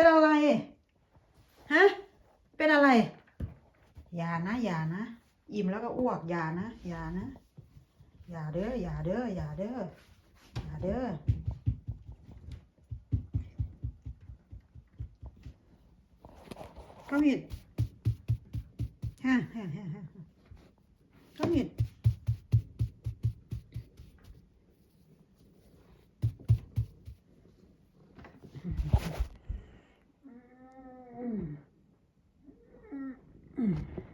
เป็นอะไร ฮะ เป็นอะไร อย่านะ อย่านะ อิ่มแล้วก็อ้วก อย่านะ อย่านะ อย่าเด้อ อย่าเด้อ อย่าเด้อ อย่าเด้อ Come here. Ha, ha, ha, ha. Come here. Mm.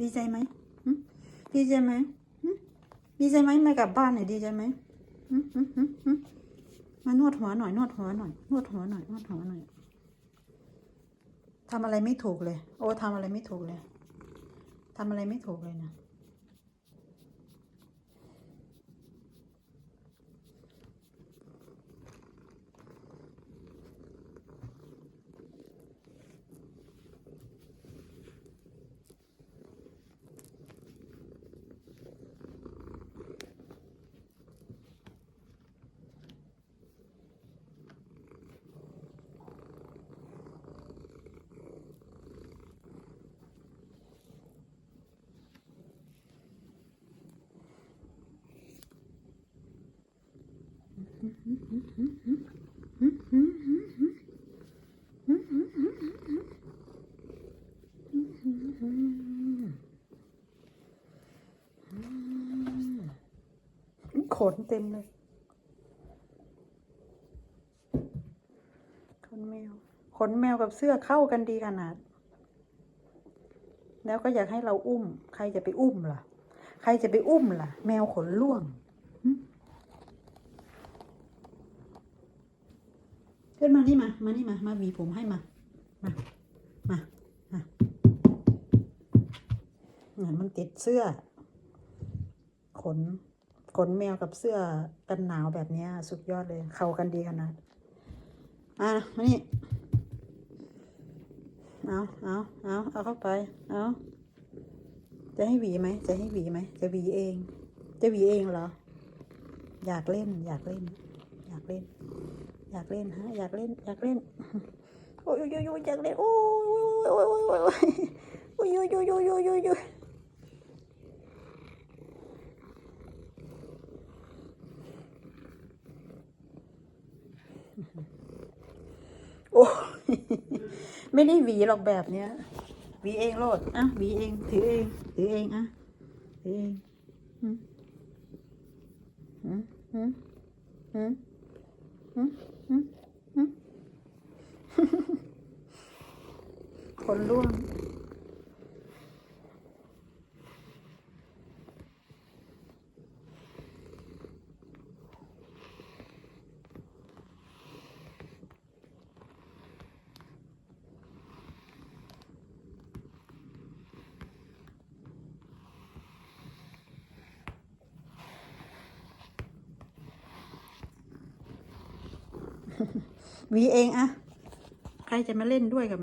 ดีใจไหมดีใจไหมดีใจไหมมากลับบ้านหน่อยดีใจไหมมานวดหัวหน่อยนวดหัวหน่อยนวดหัวหน่อยนวดหัวหน่อยทำอะไรไม่ถูกเลย โอ้ทำอะไรไม่ถูกเลยทำอะไรไม่ถูกเลยนะ ขนเต็มเลยขนแมวขนแมวกับเสื้อเข้ากันดีขนาด แล้วก็อยากให้เราอุ้ม ใครจะไปอุ้มล่ะ ใครจะไปอุ้มล่ะ แมวขนล่วง หึขึ้นมานี่มา มานี่มา มาหวีผมให้มา มา มามาเนี่ยมันติดเสื้อ ขน ขนแมวกับเสื้อกันหนาวแบบนี้สุดยอดเลย เข้ากันดีขนาด อะ มานี่ เอาเอาเอาเอาเข้าไป เอาจะให้หวีไหม จะให้หวีไหม จะหวีเอง จะหวีเองเหรอ อยากเล่น อยากเล่น อยากเล่น อยากเล่นฮะอยากเล่นอยากเล่นโอ้ยโอ้ยโอ้ยอยากเล่นโอ้ยโอ้ยโอ้ยโอ้ยโอ้ยโอ้ยโอ้ยโอ้ยโอ้ยโอ้ยโอ้ยโอ้ยโอ้ยไม่ได้หวีหรอกแบบเนี้ยหวีเองโลดอะหวีเองถือเองถือเองอะถือเองหืมหืมหืมหืม 嗯嗯。哼哼哼好乱。 วีเองอะใครจะมาเล่นด้วยกับ